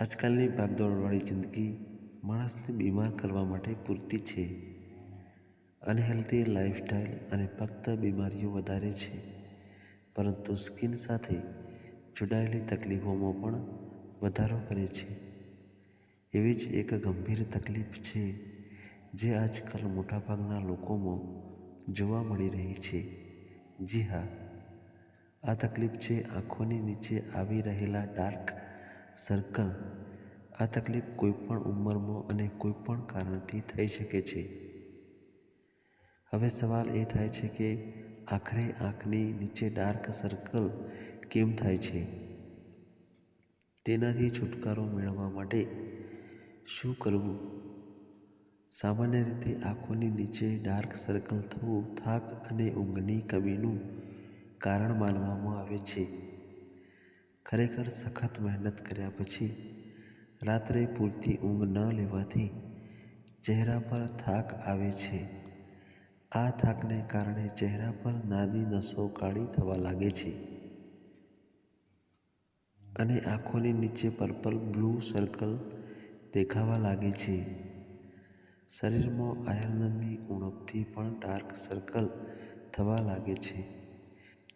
આજકાલની ભાગદોડવાળી જિંદગી માણસને બીમાર કરવા માટે પૂરતી છે અનહેલ્ધી લાઇફસ્ટાઈલ અને ફક્ત બીમારીઓ વધારે છે. પરંતુ સ્કિન સાથે જોડાયેલી તકલીફોમાં પણ વધારો કરે છે. એવી જ એક ગંભીર તકલીફ છે જે આજકાલ મોટાભાગના લોકોમાં જોવા મળી રહી છે. જી હા, આ તકલીફ છે આંખોની નીચે આવી રહેલા ડાર્ક સર્કલ આ તકલીફ કોઈપણ ઉંમરમાં અને કોઈપણ કારણથી થઈ શકે છે. હવે સવાલ એ થાય છે કે આખરે આંખની નીચે ડાર્ક સર્કલ કેમ થાય છે? તેનાથી છુટકારો મેળવવા માટે શું કરવું? સામાન્ય રીતે આંખોની નીચે ડાર્ક સર્કલ થવું થાક અને ઊંઘની કમીનું કારણ માનવામાં આવે છે. ખરેખર સખત મહેનત કર્યા પછી રાત્રે પૂરતી ઊંઘ ન લેવાથી ચહેરા પર થાક આવે છે. આ થાકને કારણે ચહેરા પર નાની નસો કાળી થવા લાગે છે. અને આંખોની નીચે પર્પલ બ્લુ સર્કલ દેખાવા લાગે છે. શરીરમાં આયર્નની ઉણપથી પણ ડાર્ક સર્કલ થવા લાગે છે.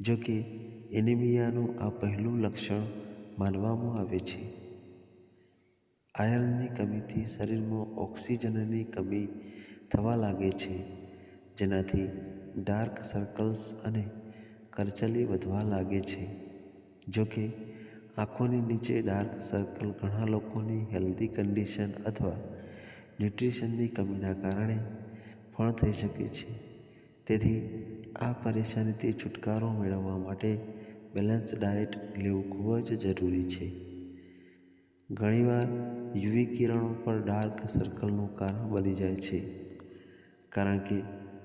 જો કે એનિમિયાનું આ પહેલું લક્ષણ માનવામાં આવે છે. આયર્નની કમીથી શરીરમાં ઓક્સિજનની કમી થવા લાગે છે, જેનાથી ડાર્ક સર્કલ્સ અને કરચલી વધવા લાગે છે. જોકે આંખોની નીચે ડાર્ક સર્કલ ઘણા લોકોની હેલ્ધી કન્ડિશન અથવા ન્યુટ્રિશનની કમીના કારણે પણ થઈ શકે છે. તેથી, આ પરેશાનીથી છુટકારો મેળવવા માટે બેલેન્સ ડાયટ લેવું ખૂબ જ જરૂરી છે. ઘણીવાર યુવી કિરણો પર ડાર્ક સર્કલનું કારણ બની જાય છે. કારણ કે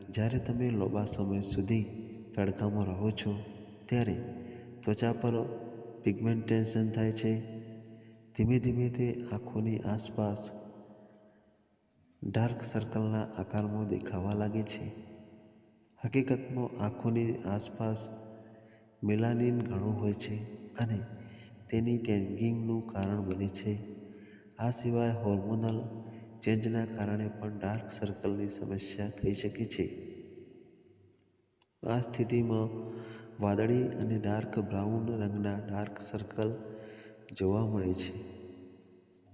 જ્યારે તમે લાંબા સમય સુધી તડકામાં રહો છો, ત્યારે ત્વચા પર પિગમેન્ટેશન થાય છે. ધીમે ધીમે તે આંખોની આસપાસ ડાર્ક સર્કલના આકારમાં દેખાવા લાગે છે. હકીકતમાં આંખોની આસપાસ મેલાનિન ઘણું હોય છે અને તેની ટેન્ગિંગનું કારણ બને છે. આ સિવાય હોર્મોનલ ચેન્જના કારણે પણ ડાર્ક સર્કલની સમસ્યા થઈ શકે છે. આ સ્થિતિમાં વાદળી અને ડાર્ક બ્રાઉન રંગના ડાર્ક સર્કલ જોવા મળે છે.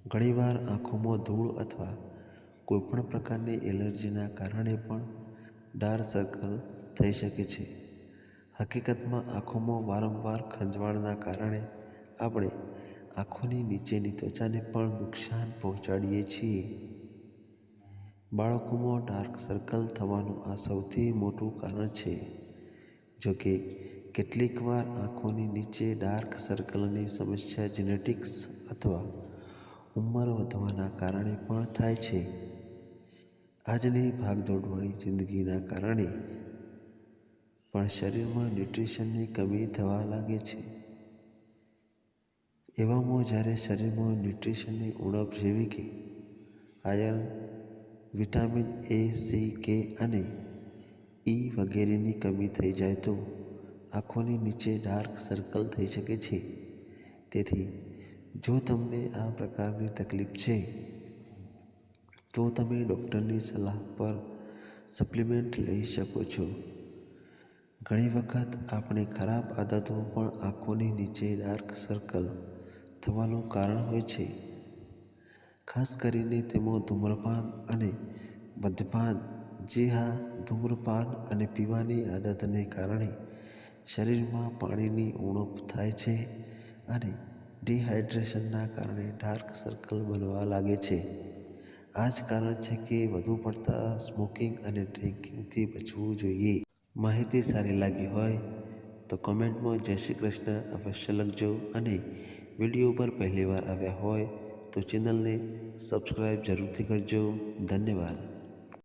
ઘણીવાર આંખોમાં ધૂળ અથવા કોઈપણ પ્રકારની એલર્જીના કારણે પણ ડાર્ક સર્કલ થઈ શકે છે. હકીકતમાં આંખોમાં વારંવાર ખંજવાળના કારણે આપણે આંખોની નીચેની ત્વચાને પણ નુકસાન પહોંચાડીએ છીએ. બાળકોમાં ડાર્ક સર્કલ થવાનું આ સૌથી મોટું કારણ છે. જોકે કેટલીકવાર આંખોની નીચે ડાર્ક સર્કલની સમસ્યા જેનેટિક્સ અથવા ઉંમર વધવાના કારણે પણ થાય છે. આજની ભાગદોડવાળી જિંદગીના કારણે પણ શરીરમાં ન્યુટ્રિશનની કમી થવા લાગે છે. એવામાં જ્યારે શરીરમાં ન્યુટ્રિશનની ઉણપ જેવી કે આયર્ન, વિટામિન એ, સી, કે અને ઈ વગેરેની કમી થઈ જાય તો આંખોની નીચે ડાર્ક સર્કલ થઈ શકે છે. તેથી જો તમને આ પ્રકારની તકલીફ છે, તો તમે ડૉક્ટરની સલાહ પર સપ્લિમેન્ટ લઈ શકો છો. ઘણી વખત આપણી ખરાબ આદતો પણ આંખોની નીચે ડાર્ક સર્કલ થવાનું કારણ હોય છે. ખાસ કરીને તેમાં ધૂમ્રપાન અને મદ્યપાન જે હા ધૂમ્રપાન અને પીવાની આદતને કારણે શરીરમાં પાણીની ઉણપ થાય છે અને ડિહાઇડ્રેશનના કારણે ડાર્ક સર્કલ બનવા લાગે છે. આ જ કારણ છે કે વધુ પડતા સ્મોકિંગ અને ડ્રિંકિંગથી બચવું જોઈએ. માહિતી સારી લાગી હોય તો કોમેન્ટમાં જય શ્રી કૃષ્ણ અવશ્ય લખજો અને વીડિયો પર પહેલીવાર આવ્યા હોય તો ચેનલને સબસ્ક્રાઈબ જરૂરથી કરજો. ધન્યવાદ.